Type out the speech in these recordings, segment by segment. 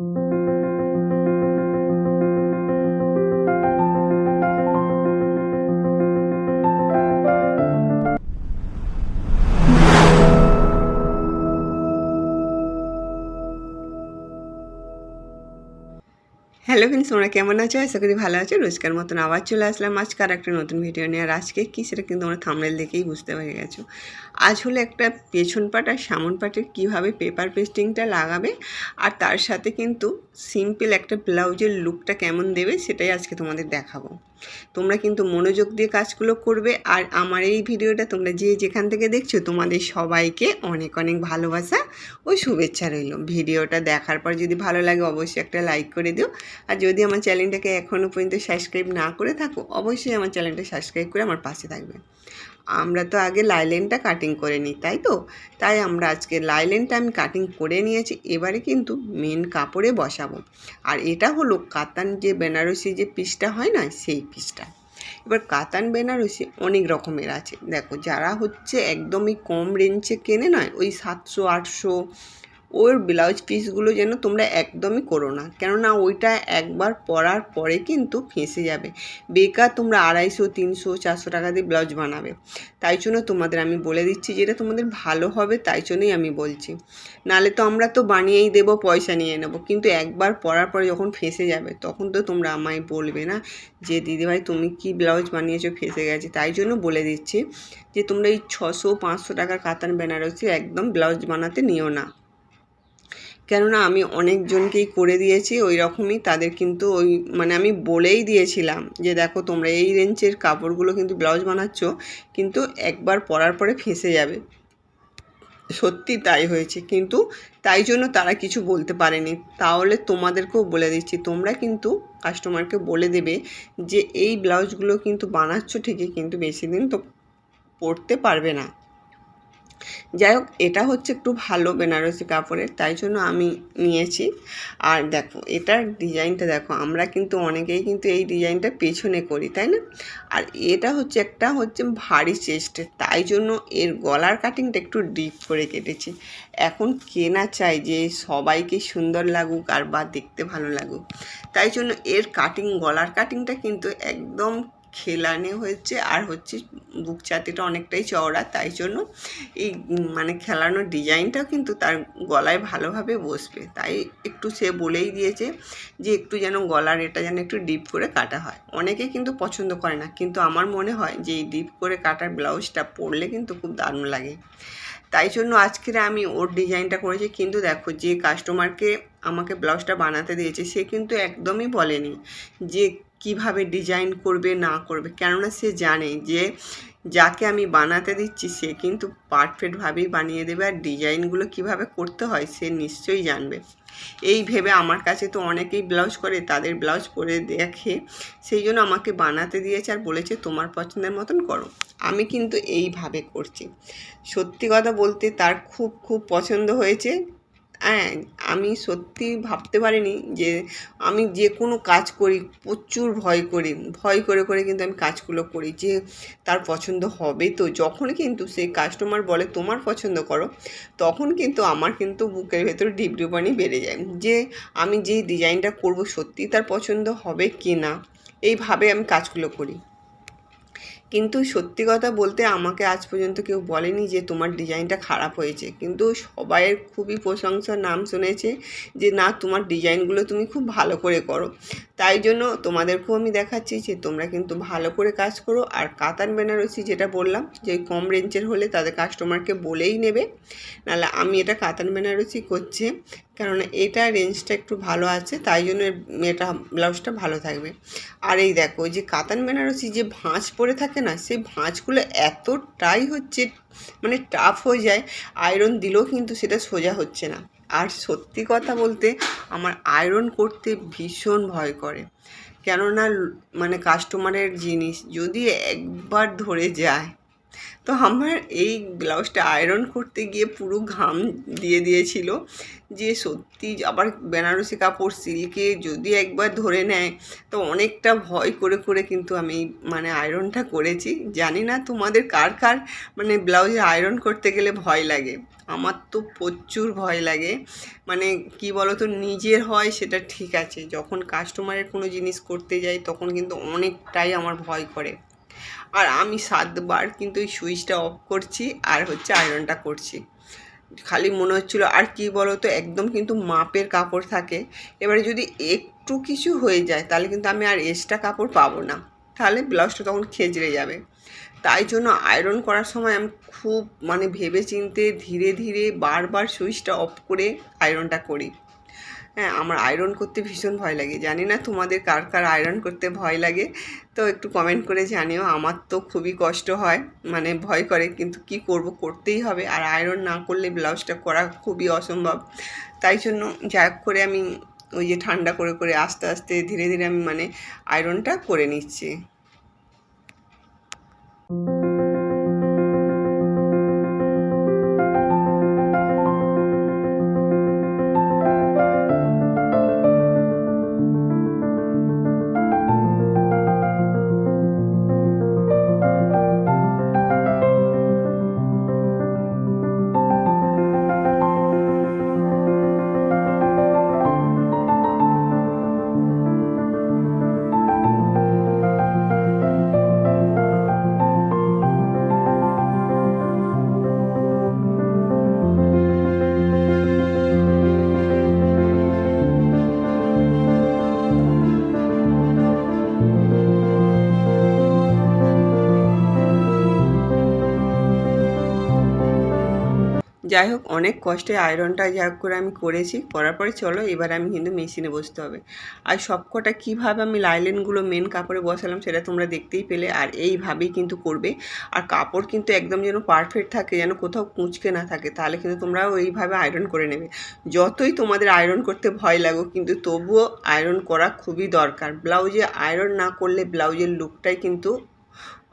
thank you hello friends, তোমরা কেমন আছো? আশা করি ভালো আছো। রোজকার মতন আবার চলে আসলাম আজকে আর একটা নতুন ভিডিও নিয়ে। আর আজকে কী সেটা কিন্তু তোমরা থামলেল দেখেই বুঝতে পেরে গেছো। আজ হলো একটা পেছন পাট আর সামন পাটের কীভাবে পেপার পেস্টিংটা লাগাবে। আর তার সাথে কিন্তু সিম্পল একটা ব্লাউজের লুকটা কেমন দেবে সেটাই আজকে তোমাদের দেখাবো। তোমরা কিন্তু মনোযোগ দিয়ে কাজগুলো করবে আর আমার এই ভিডিওটা তোমরা যে যেখান থেকে দেখছ তোমাদের সবাইকে অনেক অনেক ভালোবাসা ও শুভেচ্ছা রইল। ভিডিওটা দেখার পর যদি ভালো লাগে অবশ্যই একটা লাইক করে দিও। আর যদি আমার চ্যানেলটাকে এখনও পর্যন্ত সাবস্ক্রাইব না করে থাকো, অবশ্যই আমার চ্যানেলটা সাবস্ক্রাইব করে আমার পাশে থাকবে। আমরা তো আগে লাইলেনটা কাটিং করে নিই, তাই তো? তাই আমরা আজকে লাইলেনটা আমি কাটিং করে নিয়েছি, এবারে কিন্তু মেন কাপড়ে বসাবো। আর এটা হলো কাতান যে বেনারসি যে পিসটা হয় না, সেই পিসটা এবার কাতান বেনারসি অনেক রকমের আছে। দেখো, যারা হচ্ছে একদমই কম রেঞ্জে কেনে নয়, ওই সাতশো, আটশো ওর ব্লাউজ পিসগুলো যেন তোমরা একদমই করো না। কেননা ওইটা একবার পরার পরে কিন্তু ফেঁসে যাবে। বেকার তোমরা আড়াইশো, তিনশো, চারশো টাকা দিয়ে ব্লাউজ বানাবে। তাই জন্য তোমাদের আমি বলে দিচ্ছি, যেটা তোমাদের ভালো হবে তাই জন্যই আমি বলছি। নালে তো আমরা তো বানিয়েই দেবো, পয়সা নিয়ে নেব। কিন্তু একবার পরার পরে যখন ফেঁসে যাবে, তখন তো তোমরা আমায় বলবে না যে, দিদিভাই, তুমি কি ব্লাউজ বানিয়েছো, ফেঁসে গেছে? তাই জন্য বলে দিচ্ছি যে, তোমরা এই ছশো, পাঁচশো টাকার কাতান বেনারসি একদম ব্লাউজ বানাতে নিও না। কেননা আমি অনেকজনকেই করে দিয়েছি ওই রকমই তাদের কিন্তু ওই মানে আমি বলেই দিয়েছিলাম যে দেখো তোমরা এই রেঞ্জের কাপড়গুলো কিন্তু ব্লাউজ বানাচ্ছ, কিন্তু একবার পরার পরে ফেঁসে যাবে। সত্যি তাই হয়েছে, কিন্তু তাই জন্য তারা কিছু বলতে পারেনি। তাহলে তোমাদেরকেও বলে দিচ্ছি, তোমরা কিন্তু কাস্টমারকে বলে দেবে যে এই ব্লাউজগুলো কিন্তু বানাচ্ছ ঠিকই, কিন্তু বেশি দিন তো পরতে পারবে না। যাই হোক এটা হচ্ছে একটু ভালো বেনারসি কাপড়ের, তাই জন্য আমি নিয়েছি। আর দেখো, এটার ডিজাইনটা দেখো, আমরা কিন্তু অনেকেই কিন্তু এই ডিজাইনটা পেছনে করি, তাই না? আর এটা হচ্ছে একটা হচ্ছে ভারী চেস্টের তাই জন্য এর গলার কাটিংটা একটু ডিপ করে কেটেছি। এখন কেনা চাই যে সবাইকে সুন্দর লাগুক আর বা দেখতে ভালো লাগুক। তাই জন্য এর কাটিং গলার কাটিংটা কিন্তু একদম খেলানে হয়েছে আর হচ্ছে বুক চাতিটা অনেকটাই চওড়া, তাই জন্য এই মানে খেলানোর ডিজাইনটাও কিন্তু তার গলায় ভালোভাবে বসবে। তাই একটু সে বলেই দিয়েছে যে একটু যেন গলার এটা যেন একটু ডিপ করে কাটা হয়। অনেকে কিন্তু পছন্দ করে না, কিন্তু আমার মনে হয় যে এই ডিপ করে কাটার ব্লাউজটা পরলে কিন্তু খুব দারুণ লাগে। তাই জন্য আজকের আমি ওর ডিজাইনটা করেছি, কিন্তু দেখো যে কাস্টমারকে আমাকে ব্লাউজটা বানাতে দিয়েছে, সে কিন্তু একদমই বলেনি যে কীভাবে ডিজাইন করবে, না করবে, কেননা সে জানে যে যাকে আমি বানাতে দিচ্ছি, সে কিন্তু পারফেক্টভাবেই বানিয়ে দেবে আর ডিজাইনগুলো কীভাবে করতে হয়, সে নিশ্চয়ই জানবে। এই ভেবে আমার কাছে তো অনেকেই ব্লাউজ করে, তাদের ব্লাউজ পরে দেখে সেই জন্য আমাকে বানাতে দিয়েছে আর বলেছে, তোমার পছন্দের মতন করো। আমি কিন্তু এইভাবে করছি। সত্যি কথা বলতে তার খুব খুব পছন্দ হয়েছে। হ্যাঁ আমি সত্যি ভাবতে পারিনি যে আমি যে কোনো কাজ করি, প্রচুর ভয় করি, ভয় করে করে কিন্তু আমি কাজগুলো করি যে তার পছন্দ হবে তো। যখন কিন্তু সেই কাস্টমার বলে, তোমার পছন্দ করো, তখন কিন্তু আমার কিন্তু বুকের ভেতরে ডিপডিপানি বেড়ে যায় যে আমি যে ডিজাইনটা করব সত্যি তার পছন্দ হবে কি না এইভাবে আমি কাজগুলো করি। কিন্তু সত্যি কথা বলতে আমাকে আজ পর্যন্ত কেউ বলেনি যে তোমার ডিজাইনটা খারাপ হয়েছে। কিন্তু সবাইয়ের খুবই প্রশংসার নাম শুনেছে যে, না, তোমার ডিজাইনগুলো তুমি খুব ভালো করে করো। তাই জন্য তোমাদেরকেও আমি দেখাচ্ছি যে, তোমরা কিন্তু ভালো করে কাজ করো। আর কাতান বেনারসি যেটা বললাম, যে কম রেঞ্জের হলে তাদের কাস্টমারকে বলেই নেবে। নাহলে আমি এটা কাতান বেনারসি করছি। কারণ এটা রেঞ্জটা একটু ভালো আছে, তাই জন্য এটা, ব্লাউজটা ভালো থাকবে। আর এই দেখো যে কাতান বেনারসি যে ভাঁজ পরে থাকে না, সেই ভাঁজগুলো এতটাই হচ্ছে মানে টাফ হয়ে যায় আয়রন দিলেও কিন্তু সেটা সোজা হচ্ছে না। আর সত্যি কথা বলতে, আমার আয়রন করতে ভীষণ ভয় করে। কেননা মানে কাস্টমারের জিনিস যদি একবার ধরে যায় তো আমার এই ব্লাউজটা আয়রন করতে গিয়ে পুরো ঘাম দিয়ে দিয়েছিল যে সত্যি আবার বেনারসি কাপড় সিল্কে যদি একবার ধরে নেয়, তো অনেকটা ভয় করে করে কিন্তু আমি মানে আয়রনটা করেছি। জানি না তোমাদের কার কার মানে ব্লাউজে আয়রন করতে গেলে ভয় লাগে। আমার তো প্রচুর ভয় লাগে। মানে কি বলো তো নিজের হয় সেটা ঠিক আছে। যখন কাস্টমারের কোনো জিনিস করতে যাই, তখন কিন্তু অনেকটাই আমার ভয় করে। আর আমি সাতবার কিন্তু ওই সুইচটা অফ করছি আর হচ্ছে আয়রনটা করছি। খালি মনে হচ্ছিল, আর কি বলো তো একদম কিন্তু মাপের কাপড় থাকে। এবারে যদি একটু কিছু হয়ে যায়, তাহলে কিন্তু আমি আর এক্সট্রা কাপড় পাবো না। তাহলে ব্লাউজটা তখন খেজড়ে যাবে। তাই জন্য আয়রন করার সময় আমি খুব মানে ভেবে চিনতে ধীরে ধীরে বারবার সুইচটা অফ করে আয়রনটা করি। হ্যাঁ আমার আয়রন করতে ভীষণ ভয় লাগে। জানি না তোমাদের কার কার আয়রন করতে ভয় লাগে, তো একটু কমেন্ট করে জানিও। আমার তো খুবই কষ্ট হয় মানে ভয় করে কিন্তু কি করব, করতেই হবে। আর আয়রন না করলে ব্লাউজটা করা খুবই অসম্ভব। তাই জন্য যা করে আমি ওই যে ঠান্ডা করে করে আস্তে আস্তে ধীরে ধীরে আমি মানে আয়রনটা করে নিচ্ছি। যাই হোক, অনেক কষ্টে আয়রনটা যা হোক করে আমি করেছি। করার পরে চলো, এবার আমি কিন্তু মেশিনে বসতে হবে। আর সবকটা কীভাবে আমি লাইলেনগুলো মেন কাপড়ে বসালাম সেটা তোমরা দেখতেই পেলে, আর এইভাবেই কিন্তু করবে। আর কাপড় কিন্তু একদম যেন পারফেক্ট থাকে, যেন কোথাও কুঁচকে না থাকে, তাহলে কিন্তু তোমরাও এইভাবে আয়রন করে নেবে। যতই তোমাদের আয়রন করতে ভয় লাগুক, কিন্তু তবুও আয়রন করা খুবই দরকার। ব্লাউজে আয়রন না করলে ব্লাউজের লুকটাই কিন্তু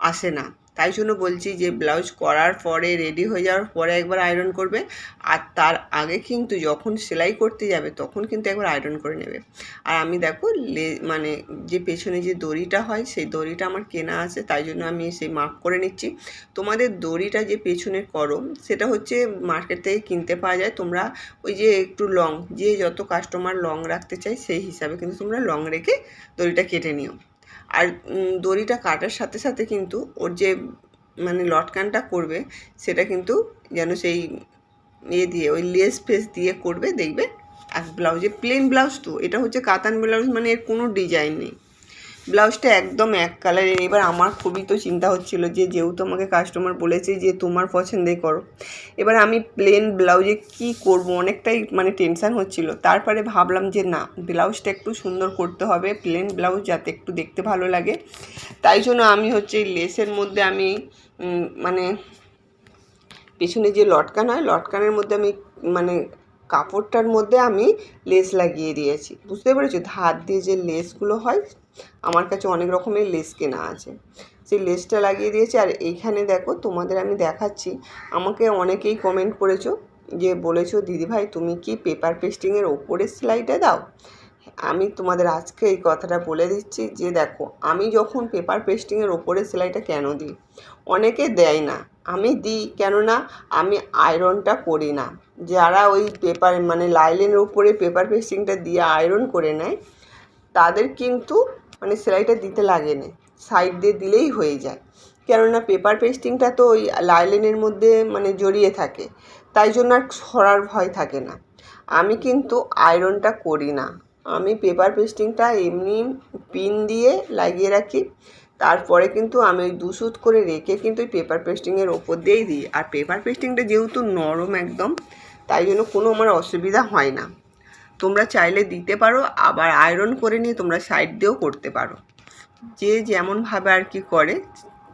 আসে না। তাই জন্য বলছি যে ব্লাউজ করার পরে রেডি হয়ে যাওয়ার পরে একবার আয়রন করবে। আর তার আগে কিন্তু যখন সেলাই করতে যাবে, তখন কিন্তু একবার আয়রন করে নেবে। আর আমি দেখো, লে মানে যে পেছনে যে দড়িটা হয়, সেই দড়িটা আমার কেনা আছে, তাই জন্য আমি সেই মাপ করে নিচ্ছি। তোমাদের দড়িটা যে পেছনে করো সেটা হচ্ছে মার্কেট থেকে কিনতে পাওয়া যায়। তোমরা ওই যে একটু লং যে যত কাস্টমার লং রাখতে চাই সেই হিসাবে কিন্তু তোমরা লং রেখে দড়িটা কেটে নিও। আর দড়িটা কাটার সাথে সাথে কিন্তু ওর যে মানে লটকানটা করবে, সেটা কিন্তু যেন সেই ইয়ে দিয়ে, ওই লেস ফেস দিয়ে করবে, দেখবে। আর ব্লাউজে, প্লেন ব্লাউজ তো, এটা হচ্ছে কাতান ব্লাউজ মানে এর কোনো ডিজাইন নেই। ব্লাউজটা একদম এক কালারের এবার আমার খুবই তো চিন্তা হচ্ছিল যে, যেহেতু আমাকে কাস্টমার বলেছে যে, তোমার পছন্দে করো। এবার আমি প্লেন ব্লাউজে কি করব? অনেকটাই মানে টেনশান হচ্ছিল। তারপরে ভাবলাম যে, না, ব্লাউজটা একটু সুন্দর করতে হবে প্লেন ব্লাউজ যাতে একটু দেখতে ভালো লাগে। তাই জন্য আমি হচ্ছে লেসের মধ্যে আমি মানে পেছনে যে লটকান হয়, লটকানের মধ্যে আমি মানে কাপড়টার মধ্যে আমি লেস লাগিয়ে দিয়েছি। বুঝতে পেরেছ? ধার দিয়ে যে লেসগুলো হয়, আমার কাছে অনেক রকমের লেস কেনা আছে। সেই লেসটা লাগিয়ে দিয়েছি আর এইখানে দেখো, তোমাদের আমি দেখাচ্ছি। আমাকে অনেকেই কমেন্ট করেছ যে, বলেছ, দিদিভাই, তুমি কি পেপার পেস্টিংয়ের ওপরে সেলাইটা দাও? আমি তোমাদের আজকে এই কথাটা বলে দিচ্ছি যে, দেখো, আমি যখন পেপার পেস্টিংয়ের ওপরে সেলাইটা কেন দিই? অনেকে দেয় না। আমি দিই, কেননা আমি আয়রনটা করি না। যারা ওই পেপার মানে লাইলেনের উপরে পেপার পেস্টিংটা দিয়ে আয়রন করে নেয়, তাদের কিন্তু মানে সেলাইটা দিতে লাগে না। সাইড দিয়ে দিলেই হয়ে যায়। কেননা পেপার পেস্টিংটা তো ওই লাইলেনের মধ্যে মানে জড়িয়ে থাকে। তাই জন্য আর সরার ভয় থাকে না। আমি কিন্তু আয়রনটা করি না। আমি পেপার পেস্টিংটা এমনি পিন দিয়ে লাগিয়ে রাখি। তারপরে কিন্তু আমি ওই দুসুত করে রেখে কিন্তু ওই পেপার পেস্টিংয়ের ওপর দিয়েই দিই। আর পেপার পেস্টিংটা যেহেতু নরম একদম, তাই জন্য কোনো আমার অসুবিধা হয় না। তোমরা চাইলে দিতে পারো, আবার আয়রন করে নিয়ে তোমরা সাইড দিয়েও করতে পারো। যে যেমনভাবে আর কি করে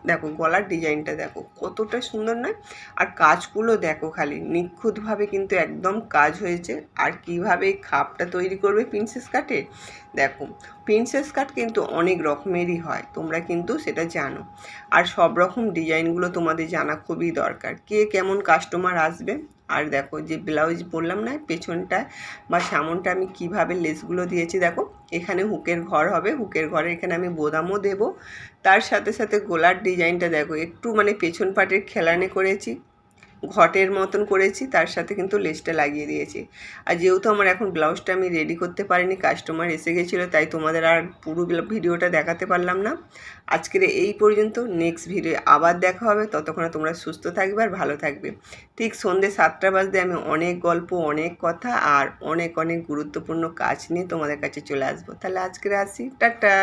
দেখো, গলার ডিজাইনটা দেখো, কতটা সুন্দর নয়? আর কাজগুলো দেখো খালি, নিখুঁতভাবে কিন্তু একদম কাজ হয়েছে। আর কীভাবে খাপটা তৈরি করবে প্রিন্সেস কাটে দেখো প্রিন্সেস কাট কিন্তু অনেক রকমেরই হয়, তোমরা কিন্তু সেটা জানো। আর সব রকম ডিজাইনগুলো তোমাদের জানা খুবই দরকার। কে কেমন কাস্টমার আসবে? আর দেখো যে ব্লাউজ বললাম না, পেছনটা বা সামনটা আমি কীভাবে লেসগুলো দিয়েছি দেখো, এখানে হুকের ঘর হবে, হুকের ঘরে এখানে আমি বোদামও দেব। তার সাথে সাথে গোলার ডিজাইনটা দেখো, একটু মানে পেছন পাটের খেলানে করেছি। ঘটের মতন করেছি, তার সাথে কিন্তু লেসটা লাগিয়ে দিয়েছি। আর যেহেতু আমার এখন ব্লাউজটা আমি রেডি করতে পারিনি কাস্টমার এসে গেছিল, তাই তোমাদের আর পুরো ভিডিওটা দেখাতে পারলাম না। আজকের এই পর্যন্ত নেক্সট ভিডিও আবার দেখা হবে, ততক্ষণে তোমরা সুস্থ থাকবে আর ভালো থাকবে। ঠিক সন্ধ্যে সাতটা বাজতে আমি অনেক গল্প, অনেক কথা আর অনেক অনেক গুরুত্বপূর্ণ কাজ নিয়ে তোমাদের কাছে চলে আসব। তাহলে আজকের আসি টাটা!